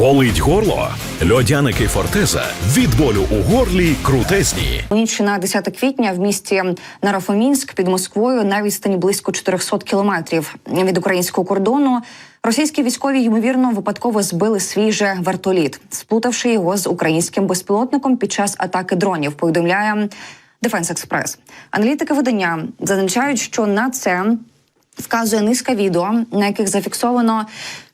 Болить горло? Льодяники Фортеза від болю у горлі крутезні. Ніч на 10 квітня в місті Нарафомінськ під Москвою на відстані близько 400 кілометрів від українського кордону. Російські військові ймовірно випадково збили свій же вертоліт, сплутавши його з українським безпілотником під час атаки дронів. Повідомляє Дефенс Експрес. Аналітики видання зазначають, що на це вказує низка відео, на яких зафіксовано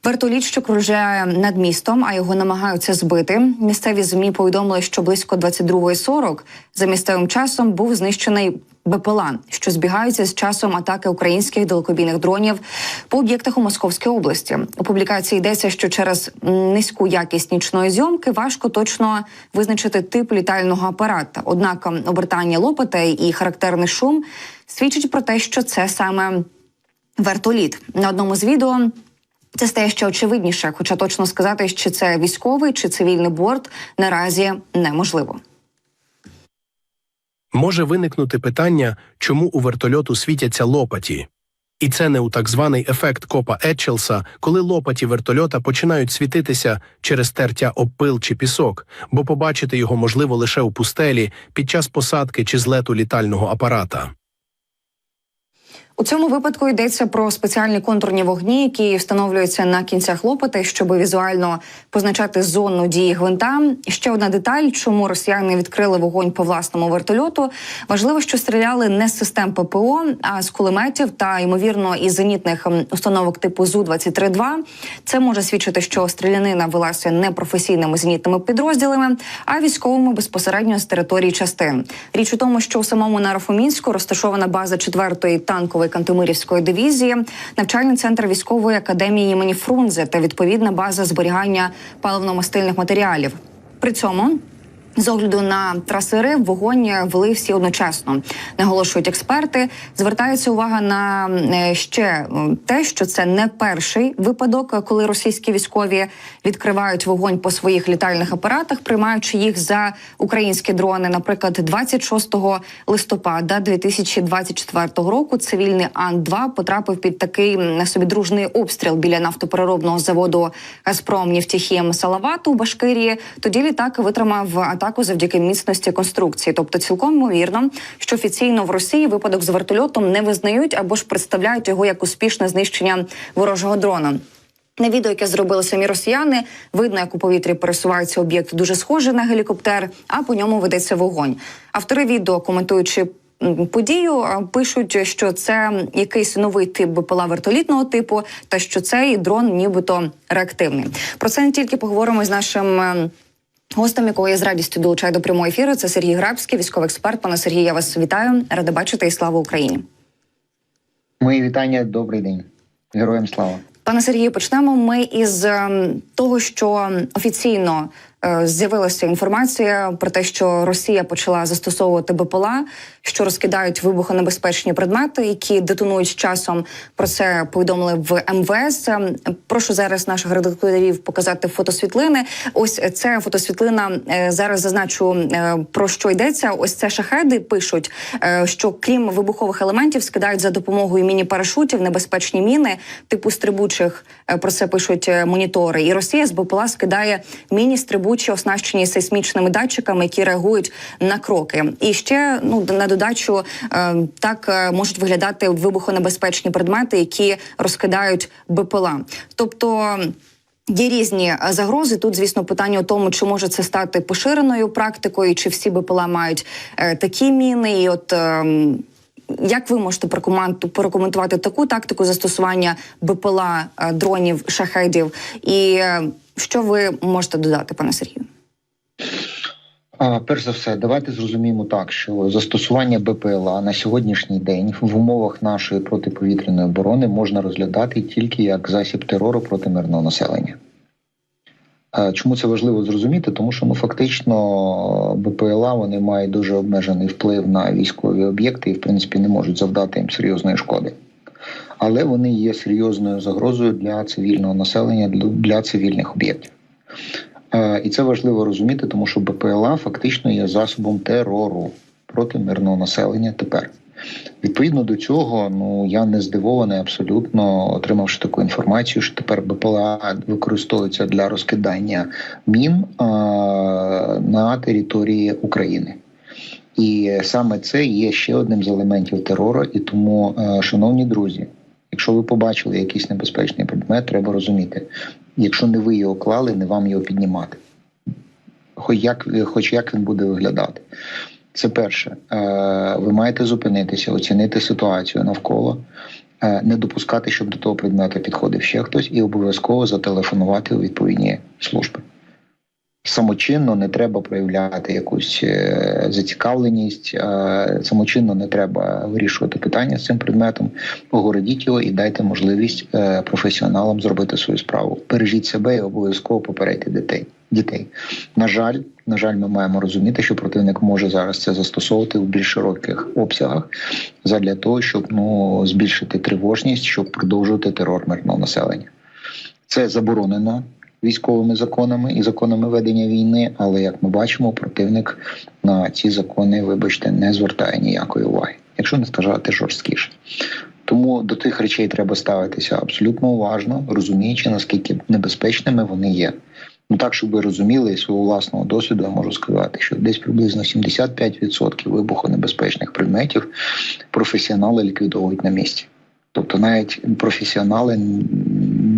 вертоліт, що кружляє над містом, а його намагаються збити. Місцеві змі повідомили, що близько 22.40 за місцевим часом був знищений. БПЛА, що збігаються з часом атаки українських далекобійних дронів по об'єктах у Московській області. У публікації йдеться, що через низьку якість нічної зйомки важко точно визначити тип літального апарата. Однак обертання лопатей і характерний шум свідчить про те, що це саме вертоліт. На одному з відео це стає ще очевидніше, хоча точно сказати, чи це військовий чи цивільний борт наразі неможливо. Може виникнути питання, чому у вертольоту світяться лопаті. І це не у так званий ефект копа Етчелса, коли лопаті вертольота починають світитися через тертя об пил чи пісок, бо побачити його можливо лише у пустелі під час посадки чи злету літального апарата. У цьому випадку йдеться про спеціальні контурні вогні, які встановлюються на кінцях лопати, щоб візуально позначати зону дії гвинта. Ще одна деталь, чому росіяни відкрили вогонь по власному вертольоту. Важливо, що стріляли не з систем ППО, а з кулеметів та ймовірно із зенітних установок типу зу 23 2 Це може свідчити, що стрілянина велася не професійними зенітними підрозділами, а військовими безпосередньо з території частин. Річ у тому, що у самому Нарафомінську розташована база 4-ї танкової Кантемирівської дивізії, навчальний центр військової академії імені Фрунзе та відповідна база зберігання паливно-мастильних матеріалів. При цьому з огляду на трасири вогонь вели всі одночасно. Наголошують експерти. Звертається увага на е, ще е, те, що це не перший випадок, коли російські військові відкривають вогонь по своїх літальних апаратах, приймаючи їх за українські дрони. Наприклад, 26 листопада 2024 року цивільний Ан 2 потрапив під такий на собі дружний обстріл біля нафтопереробного заводу Газпром Нефтехім Салавату у Башкирії. Тоді літак витримав атаку завдяки міцності конструкції. Тобто, цілком ймовірно, що офіційно в Росії випадок з вертольотом не визнають або ж представляють його як успішне знищення ворожого дрона. На відео, яке зробили самі росіяни, видно, як у повітрі пересувається об'єкт дуже схожий на гелікоптер, а по ньому ведеться вогонь. Автори відео, коментуючи подію, пишуть, що це якийсь новий тип БПЛА вертолітного типу, та що цей дрон нібито реактивний. Про це не тільки поговоримо з нашим. Гостем, якого я з радістю долучаю до прямого ефіру, це Сергій Грабський, військовий експерт. Пане Сергій, я вас вітаю. Рада бачити і слава Україні. Мої вітання, добрий день. Героям слава. Пане Сергію, почнемо ми із ем, того, що офіційно з'явилася інформація про те, що Росія почала застосовувати БПЛА, що розкидають вибухонебезпечні предмети, які детонують з часом. Про це повідомили в МВС. Ем, Прошу зараз наших редакторів показати фотосвітлини. Ось це фотосвітлина. е, Зараз зазначу е, про що йдеться. Ось це шахеди пишуть, е, що крім вибухових елементів скидають за допомогою міні-парашутів небезпечні міни типу стрибучих. е, Про це пишуть е, монітори. І Росія з БПЛА скидає міні-стрибучі, оснащені сейсмічними датчиками, які реагують на кроки. І ще ну на додачу е, так е, можуть виглядати вибухонебезпечні предмети, які розкидають БПЛА. Тобто. Є різні е, загрози. Тут, звісно, питання у тому, чи може це стати поширеною практикою, чи всі БПЛА мають такі міни. І от як ви можете прокоменту- прокоментувати таку тактику застосування БПЛА дронів шахедів? І що ви можете додати, пане Сергію? Перш за все, давайте зрозуміємо так, що застосування БПЛА на сьогоднішній день в умовах нашої протиповітряної оборони можна розглядати тільки як засіб терору проти мирного населення. Чому це важливо зрозуміти? Тому що ну фактично БПЛА вони мають дуже обмежений вплив на військові об'єкти і, в принципі, не можуть завдати їм серйозної шкоди. Але вони є серйозною загрозою для цивільного населення, для- цивільних об'єктів. Е, І це важливо розуміти, тому що БПЛА фактично є засобом терору проти мирного населення тепер. Відповідно до цього, ну я не здивований абсолютно, отримавши таку інформацію, що тепер БПЛА використовується для розкидання мін а, на території України. І саме це є ще одним з елементів терору. І тому, е, шановні друзі, якщо ви побачили якийсь небезпечний предмет, треба розуміти, якщо не ви його клали, не вам його піднімати. Хоч як, хоч як він буде виглядати. Це перше. Е, Ви маєте зупинитися, оцінити ситуацію навколо, е, не допускати, щоб до того предмета підходив ще хтось, і обов'язково зателефонувати у відповідні служби. Самочинно не треба проявляти якусь е, зацікавленість, самочинно не треба вирішувати питання з цим предметом. Огородіть його і дайте можливість е, професіоналам зробити свою справу. Бережіть себе і обов'язково попередьте дітей. Дітей. На жаль, на жаль, ми маємо розуміти, що противник може зараз це застосовувати в більш широких обсягах задля того, щоб ну збільшити тривожність, щоб продовжувати терор мирного населення. Це заборонено військовими законами і законами ведення війни, але як ми бачимо, противник на ці закони, вибачте, не звертає ніякої уваги, якщо не сказати жорсткіше. Тому до тих речей треба ставитися абсолютно уважно, розуміючи наскільки небезпечними вони є. Ну так, щоб ви розуміли із свого власного досвіду, я можу сказати, що десь приблизно 75% вибухонебезпечних предметів професіонали ліквідовують на місці. Тобто навіть професіонали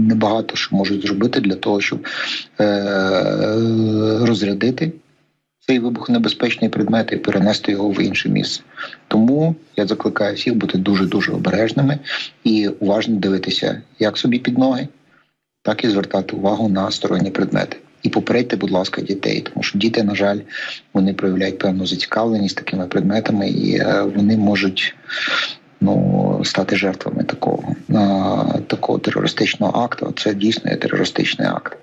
небагато що можуть зробити для того, щоб е- розрядити цей вибухонебезпечний предмет і перенести його в інше місце. Тому я закликаю всіх бути дуже дуже обережними і уважно дивитися як собі під ноги, так і звертати увагу на сторонні предмети. І попередьте, будь ласка, дітей, тому що діти, на жаль, вони проявляють певну зацікавленість такими предметами, і е, вони можуть ну стати жертвами такого, такого терористичного акту. Це дійсно є терористичний акт.